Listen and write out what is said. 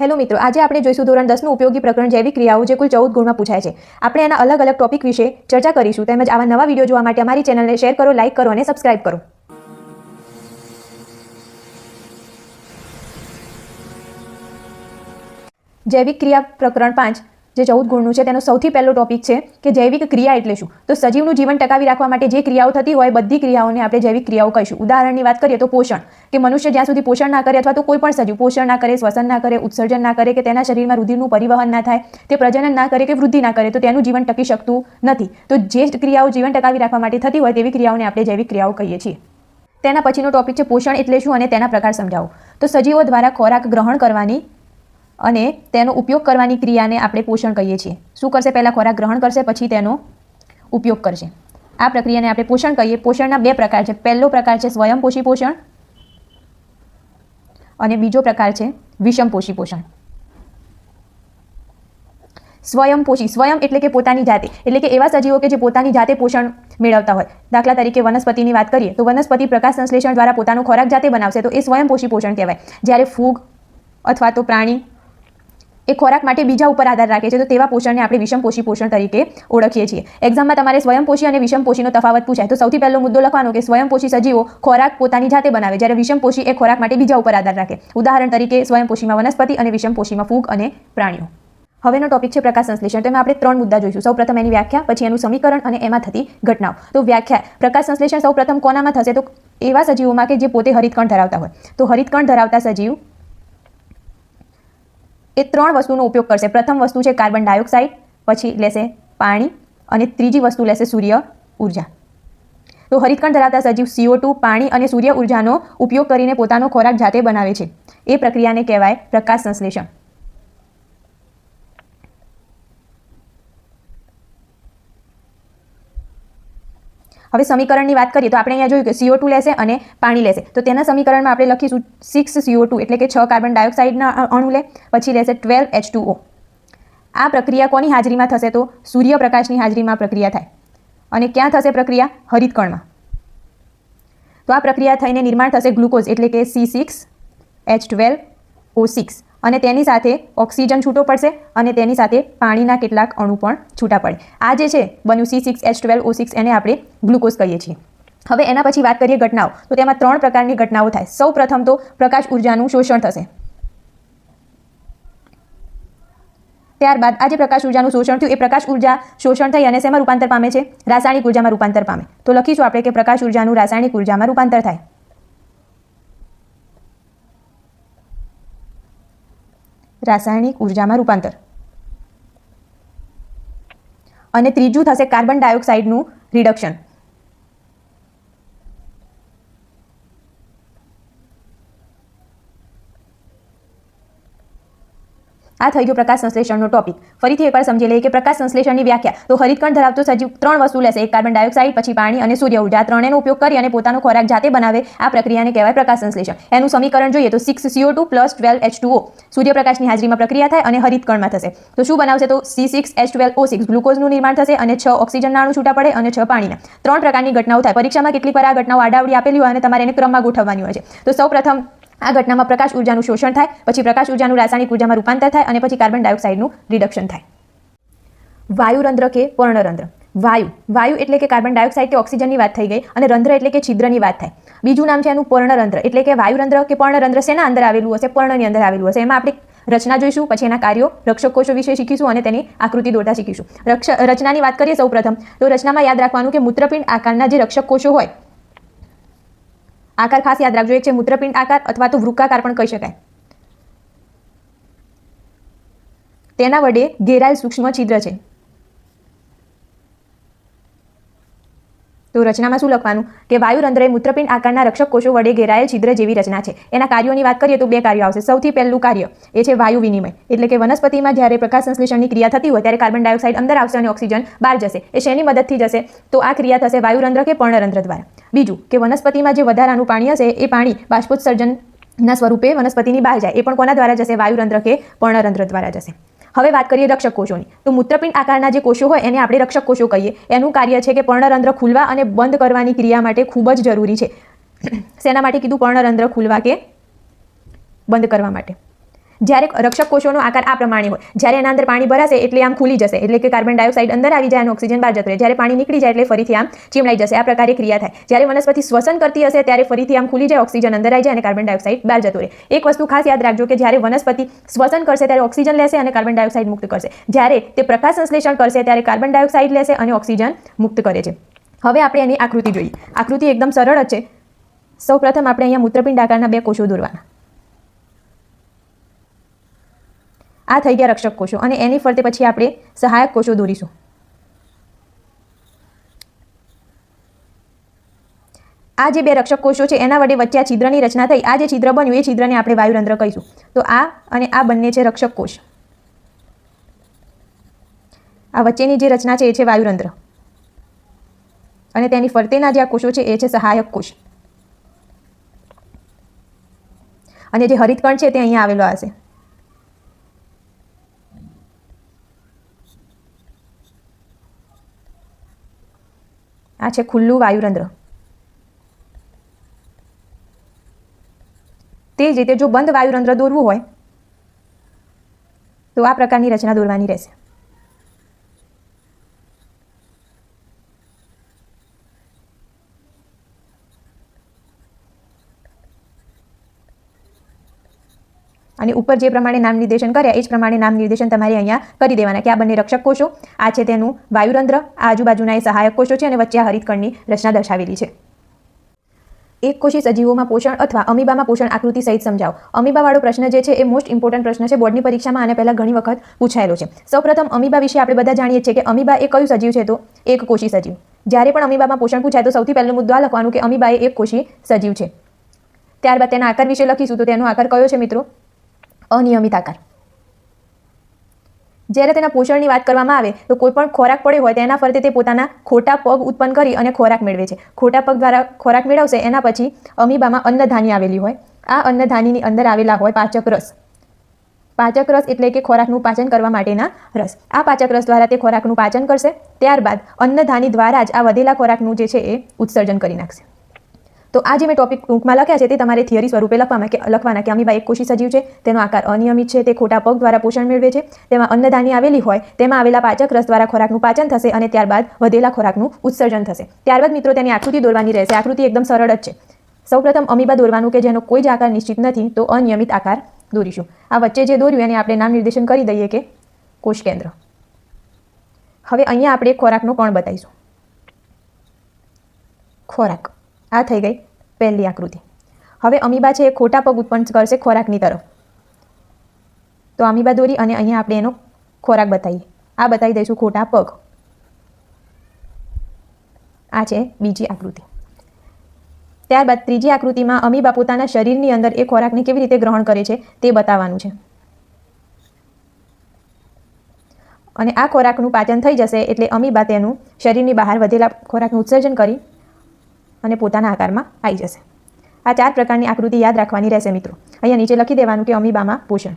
Hello મિત્રો, આજે આપણે જોઈશું ધોરણ દસનું ઉપયોગી પ્રકરણ જૈવિક ક્રિયાઓ જે કુલ ચૌદ ગુણમાં પૂછાય છે. આપણે એના અલગ અલગ ટોપિક વિશે ચર્ચા કરીશું, તેમજ આવા નવા વીડિયો જોવા માટે અમારી ચેનલને શેર કરો લાઇક કરો અને સબસ્ક્રાઇબ કરો. જૈવિક ક્રિયા પ્રકરણ પાંચ જે ચૌદ ગુણનું છે, તેનો સૌથી પહેલો ટોપિક છે કે જૈવિક ક્રિયા એટલે શું? તો સજીવનું જીવન ટકાવી રાખવા માટે જે ક્રિયાઓ થતી હોય, બધી ક્રિયાઓને આપણે જૈવિક ક્રિયાઓ કહીશું. ઉદાહરણની વાત કરીએ તો પોષણ. કે મનુષ્ય જ્યાં સુધી પોષણ ના કરે અથવા તો કોઈ પણ સજીવ પોષણ ના કરે, શ્વસન ના કરે, ઉત્સર્જન ના કરે, કે તેના શરીરમાં રુધિરનું પરિવહન ના થાય, તે પ્રજનન ના કરે કે વૃદ્ધિ ના કરે, તો તેનું જીવન ટકી શકતું નથી. તો જે ક્રિયાઓ જીવન ટકાવી રાખવા માટે થતી હોય, તેવી ક્રિયાઓને આપણે જૈવિક ક્રિયાઓ કહીએ છીએ. તેના પછીનો ટોપિક છે પોષણ એટલે શું? અને તેના પ્રકાર સમજાવો. તો સજીવો દ્વારા ખોરાક ગ્રહણ કરવાની અને તેનો ઉપયોગ કરવાની ક્રિયાને આપણે પોષણ કહીએ છીએ. શું કરશે? પહેલાં ખોરાક ગ્રહણ કરશે, પછી તેનો ઉપયોગ કરશે. આ પ્રક્રિયાને આપણે પોષણ કહીએ. પોષણના બે પ્રકાર છે. પહેલો પ્રકાર છે સ્વયંપોષી પોષણ અને બીજો પ્રકાર છે વિષમપોષી પોષણ. સ્વયંપોષી સ્વયં એટલે કે પોતાની જાતે. એટલે કે એવા સજીવો કે જે પોતાની જાતે પોષણ મેળવતા હોય. દાખલા તરીકે વનસ્પતિની વાત કરીએ, તો વનસ્પતિ પ્રકાશ સંશ્લેષણ દ્વારા પોતાનો ખોરાક જાતે બનાવશે. તો એ સ્વયંપોષી પોષણ કહેવાય. જ્યારે ફૂગ અથવા તો પ્રાણી એ ખોરાક માટે બીજા ઉપર આધાર રાખે છે. તો તેવા પોષણને આપણે વિષમપોષી પોષણ તરીકે ઓળખીએ છીએ. એક્ઝામમાં તમારે સ્વયંપોષી અને વિષમપોષીનો તફાવત પૂછાય. તો સૌથી પહેલો મુદ્દો લખવાનો કે સ્વયંપોષી સજીવો ખોરાક પોતાની જાતે બનાવે. જ્યારે વિષમપોષી એ ખોરાક માટે બીજા ઉપર આધાર રાખે. ઉદાહરણ તરીકે સ્વયંપોષીમાં વનસ્પતિ અને વિષમપોષીમાં ફૂગ અને પ્રાણીઓ. હવેનો ટોપિક છે પ્રકાશ સંશ્લેષણ. તેમાં આપણે ત્રણ મુદ્દા જોઈશું. સૌ પ્રથમ એની વ્યાખ્યા, પછી એનું સમીકરણ અને એમાં થતી ઘટનાઓ. તો વ્યાખ્યા, પ્રકાશ સંશ્લેષણ સૌ પ્રથમ કોનામાં થશે? તો એવા સજીવોમાં કે જે પોતે હરિતકણ ધરાવતા હોય. તો હરિતકણ ધરાવતા સજીવ એ ત્રણ વસ્તુનો ઉપયોગ કરશે. પ્રથમ વસ્તુ છે કાર્બન ડાયોક્સાઇડ, પછી લેશે પાણી અને ત્રીજી વસ્તુ લેશે સૂર્ય ઊર્જા. તો હરિતકણ ધરાવતા સજીવ સીઓ ટુ પાણી અને સૂર્ય ઉર્જાનો ઉપયોગ કરીને પોતાનો ખોરાક જાતે બનાવે છે. એ પ્રક્રિયાને કહેવાય પ્રકાશ સંશ્લેષણ. હવે સમીકરણની વાત કરીએ તો આપણે અહીંયા જોયું કે સીઓ ટુ લેશે અને પાણી લેશે. તો તેના સમીકરણમાં આપણે લખીશું સિક્સ સીઓ ટુ એટલે કે છ કાર્બન ડાયોક્સાઇડના અણુ લે, પછી લેશે ટ્વેલ્વ એચ ટુ ઓ આ પ્રક્રિયા કોની હાજરીમાં થશે તો સૂર્યપ્રકાશની હાજરીમાં પ્રક્રિયા થાય. અને ક્યાં થશે પ્રક્રિયા? હરિતકણમાં. તો આ પ્રક્રિયા થઈને નિર્માણ થશે ગ્લુકોઝ એટલે કે C six H twelve O six અને તેની સાથે ઓક્સિજન છૂટો પડશે અને તેની સાથે પાણીના કેટલાક અણુ પણ છૂટા પડે. આ જે છે, બન્યું C six H twelve O six એને આપણે ગ્લુકોઝ કહીએ છીએ. હવે એના પછી વાત કરીએ ઘટનાઓ. તો તેમાં ત્રણ પ્રકારની ઘટનાઓ થાય. સૌ પ્રથમ તો પ્રકાશ ઉર્જાનું શોષણ થશે. ત્યારબાદ આ જે પ્રકાશ ઉર્જાનું શોષણ થયું, એ પ્રકાશ ઊર્જા શોષણ થઈ અને શેમાં રૂપાંતર પામે છે? રાસાયણિક ઉર્જામાં રૂપાંતર પામે. તો લખીશું આપણે કે પ્રકાશ ઉર્જાનું રાસાયણિક ઉર્જામાં રૂપાંતર થાય. રાસાયણિક ઉર્જામાં રૂપાંતર. અને ત્રીજું થશે કાર્બન ડાયોક્સાઇડનું રિડક્શન આ થઈ ગયો પ્રકાશ સંશ્લેષણનો ટોપિક ફરીથી એકવાર સમજી લઈએ કે પ્રકાશ સંશ્લેષણની વ્યાખ્યા તો હરિતકણ ધરાવતો સજીવ ત્રણ વસ્તુ લેશે. એક કાર્બન ડાયોક્સાઇડ, પછી પાણી અને સૂર્ય ઊર્જા. ત્રણેનો ઉપયોગ કરી અને પોતાનો ખોરાક જાતે બનાવે. આ પ્રક્રિયાને કહેવાય પ્રકાશ સંશ્લેષણ. એનું સમીકરણ જોઈએ તો six CO two plus twelve H O સૂર્યપ્રકાશની હાજરીમાં પ્રક્રિયા થાય અને હરિતકણમાં થશે. તો શું બનાવશે તો C six H twelve O six ગ્લુકોઝનું નિર્માણ થશે અને છ ઓક્સિજન નાણું છૂટા પડે અને છ પાણીના. ત્રણ પ્રકારની ઘટનાઓ થાય. પરીક્ષામાં કેટલીક વાર આ ઘટનાઓ આડાવડી આપેલી હોય અને તમારે એને ક્રમમાં ગોઠવવાની હોય છે. તો સૌ પ્રથમ આ ઘટનામાં પ્રકાશ ઉર્જાનું શોષણ થાય, પછી પ્રકાશ ઉર્જાનું રાસાયણિક ઉર્જામાં રૂપાંતર થાય અને પછી કાર્બન ડાયોક્સાઇડનું રિડક્શન થાય. વાયુરંધ્ર કે પર્ણરંધ્ર? વાયુ. વાયુ એટલે કે કાર્બન ડાયોક્સાઇડ કે ઓક્સિજનની વાત થઈ ગઈ અને રંધ્ર એટલે કે છિદ્રની વાત થાય. બીજું નામ છે એનું પર્ણરંધ્ર. એટલે કે વાયુરંધ્ર કે પર્ણરંધ્ર શેના અંદર આવેલું હશે? પર્ણની અંદર આવેલું હશે. એમાં આપણે રચના જોઈશું, પછી એના કાર્યો રક્ષક કોષો વિશે શીખીશું અને તેની આકૃતિ દોરતા શીખીશું. રક્ષ, રચનાની વાત કરીએ સૌપ્રથમ, તો રચનામાં યાદ રાખવાનું કે મૂત્રપિંડ આકારના જે રક્ષક કોષો હોય આકાર ખાસ યાદ રાખજો. એક છે મૂત્રપિંડ આકાર અથવા તો વૃક્કાકાર પણ કહી શકાય. તેના વડે ઘેરાયેલ સૂક્ષ્મ છિદ્ર છે. તો રચનામાં શું લખવાનું? કે વાયુરંધ્ર એ મૂત્રપિંડ આકારના રક્ષક કોષો વડે ઘેરાયેલ છિદ્ર જેવી રચના છે. એના કાર્યોની વાત કરીએ તો બે કાર્યો આવશે. સૌથી પહેલું કાર્ય, એ છે વાયુ વિનિમય. એટલે કે વનસ્પતિમાં જ્યારે પ્રકાશ સંશ્લેષણની ક્રિયા થતી હોય, ત્યારે કાર્બન ડાયોક્સાઇડ અંદર આવશે અને ઓક્સિજન બહાર જશે. એ શેની મદદથી જશે? તો આ ક્રિયા થશે વાયુરંધ્ર કે પર્ણરંધ્ર દ્વારા. બીજું કે વનસ્પતિમાં જે વધારાનું પાણી હશે, એ પાણી બાષ્પોત્સર્જનના સ્વરૂપે વનસ્પતિની બહાર જાય. એ પણ કોના દ્વારા જશે? વાયુરંધ્ર કે પર્ણરંધ્ર દ્વારા જશે. હવે વાત કરીએ રક્ષક કોષોની તો મૂત્રપિંડ આકારના જે કોષો હોય, એને આપણે રક્ષક કોષો કહીએ. એનું કાર્ય છે કે પર્ણરંધ્ર ખુલવા અને બંધ કરવાની ક્રિયા માટે ખૂબ જ જરૂરી છે. શેના માટે કીધું? પર્ણરંધ્ર ખુલવા કે બંધ કરવા માટે. જ્યારે રક્ષક કોષોનો આકાર આ પ્રમાણે હોય. જ્યારે એના અંદર પાણી ભરાશે એટલે આમ ખુલી જશે. એટલે કે કાર્બન ડાયોક્સાઇડ અંદર આવી જાય અને ઓક્સિજન બહાર જતો રહે. જ્યારે પાણી નીકળી જાય એટલે ફરીથી આમ ચીમડાઈ જશે. આ પ્રકારે ક્રિયા થાય. જ્યારે વનસ્પતિ શ્વસન કરતી હશે ત્યારે ફરીથી આમ ખુલી જાય ઓક્સિજન અંદર આવી જાય અને કાર્બન ડાયોક્સાઇડ બહાર જતો રહે. એક વસ્તુ ખાસ યાદ રાખજો કે જ્યારે વનસ્પતિ શ્વસન કરશે ત્યારે ઓક્સિજન લેશે અને કાર્બન ડાયોક્સાઇડ મુક્ત કરશે. જ્યારે તે પ્રકાશ સંશ્લેષણ કરશે ત્યારે કાર્બન ડાયોક્સાઇડ લેશે અને ઓક્સિજન મુક્ત કરે છે. હવે આપણે એની આકૃતિ જોઈએ. આકૃતિ એકદમ સરળ જ છે. સૌપ્રથમ આપણે અહીંયા મૂત્રપિંડ આકારના બે કોષો દોરવાના. આ થઈ ગયા રક્ષક કોષો અને એની ફરતે પછી આપણે સહાયક કોષો દોરીશું. આ જે બે રક્ષક કોષો છે, એના વડે વચ્ચે આ છિદ્રની રચના થઈ. આ જે છિદ્ર બન્યું, એ છિદ્રને આપણે વાયુરંધ્ર કહીશું. તો આ અને આ બંને છે રક્ષક કોષ. આ વચ્ચેની જે રચના છે, એ છે વાયુરંધ્ર. અને તેની ફરતેના જે આ કોષો છે, એ છે સહાયક કોષ. અને જે હરિતકણ છે, તે અહીંયા આવેલો હશે આ છે ખુલ્લું વાયુરંધ્ર. તે જ રીતે જો બંધ વાયુરંધ્ર દોરવું હોય, તો આ પ્રકારની રચના દોરવાની રહેશે. અને ઉપર જે પ્રમાણે નામ નિર્દેશન કર્યા, એ જ પ્રમાણે નામ નિર્દેશન તમારે અહીંયા કરી દેવાના કે આ બંને રક્ષક કોષો, આ છે તેનું વાયુરંધ્ર, આ આજુબાજુના એ સહાયક કોષો છે અને વચ્ચે આ હરિતકણની રચના દર્શાવેલી છે. એક કોષી સજીવોમાં પોષણ અથવા અમીબામાં પોષણ આકૃતિ સહિત સમજાવો. અમીબાવાળો પ્રશ્ન જે છે એ મોસ્ટ ઇમ્પોર્ટન્ટ પ્રશ્ન છે, બોર્ડની પરીક્ષામાં આને પહેલાં ઘણી વખત પૂછાયેલો છે. સૌપ્રથમ અમીબા વિશે આપણે બધા જાણીએ છીએ કે અમીબા એ કયું સજીવ છે તો? એક કોષી સજીવ. જ્યારે પણ અમીબામાં પોષણ પૂછાય તો સૌથી પહેલો મુદ્દો આ લખવાનું કે અમીબા એ એક કોષી સજીવ છે. ત્યારબાદ તેના આકાર વિશે લખીશું તો તેનો આકાર કયો છે મિત્રો? અનિયમિત આકાર જ્યારે તેના પોષણની વાત કરવામાં આવે, તો કોઈ પણ ખોરાક પડ્યો હોય તેના ફરતે તે પોતાના ખોટા પગ ઉત્પન્ન કરી અને ખોરાક મેળવે છે. ખોટા પગ દ્વારા ખોરાક મેળવશે, એના પછી અમીબામાં અન્નધાની આવેલી હોય. આ અન્નધાનીની અંદર આવેલા હોય પાચક રસ. પાચક રસ એટલે કે ખોરાકનું પાચન કરવા માટેના રસ. આ પાચક રસ દ્વારા તે ખોરાકનું પાચન કરશે. ત્યારબાદ અન્નધાની દ્વારા જ આ વધેલા ખોરાકનું જે છે એ ઉત્સર્જન કરી નાખશે. તો આ જે મેં ટોપિક ટૂંકમાં લખ્યા છે તે તમારે થિયરી સ્વરૂપે લખવામાં કે, લખવાના કે અમીબા એક કોશી સજીવ છે, તેનો આકાર અનિયમિત છે, તે ખોટા પગ દ્વારા પોષણ મેળવે છે, તેમાં અન્નધાની આવેલી હોય, તેમાં આવેલા પાચક રસ દ્વારા ખોરાકનું પાચન થશે અને ત્યારબાદ વધેલા ખોરાકનું ઉત્સર્જન થશે. ત્યારબાદ મિત્રો તેની આકૃતિ દોરવાની રહેશે. આકૃતિ એકદમ સરળ જ છે. સૌપ્રથમ અમીબા દોરવાનું કે જેનો કોઈ જ આકાર નિશ્ચિત નથી, તો અનિયમિત આકાર દોરીશું. આ વચ્ચે જે દોર્યું એને આપણે નામ નિર્દેશન કરી દઈએ કે કોષ કેન્દ્ર. હવે અહીંયા આપણે ખોરાકનો કોણ બતાવીશું. ખોરાક. આ થઈ ગઈ પહેલી આકૃતિ. હવે અમીબા છે એ ખોટા પગ ઉત્પન્ન કરશે ખોરાકની તરફ. તો અમીબા દોરી અને અહીંયા આપણે એનો ખોરાક બતાવીએ. આ બતાવી દઈશું ખોટા પગ. આ છે બીજી આકૃતિ. ત્યારબાદ ત્રીજી આકૃતિમાં અમીબા પોતાના શરીરની અંદર એ ખોરાકને કેવી રીતે ગ્રહણ કરે છે તે બતાવવાનું છે. અને આ ખોરાકનું પાચન થઈ જશે એટલે અમીબા તેનું શરીરની બહાર વધેલા ખોરાકનું ઉત્સર્જન કરી અને પોતાના આકારમાં આવી જશે. આ ચાર પ્રકારની આકૃતિ યાદ રાખવાની રહેશે મિત્રો. અહીંયા નીચે લખી દેવાનું કે અમીબામાં પોષણ.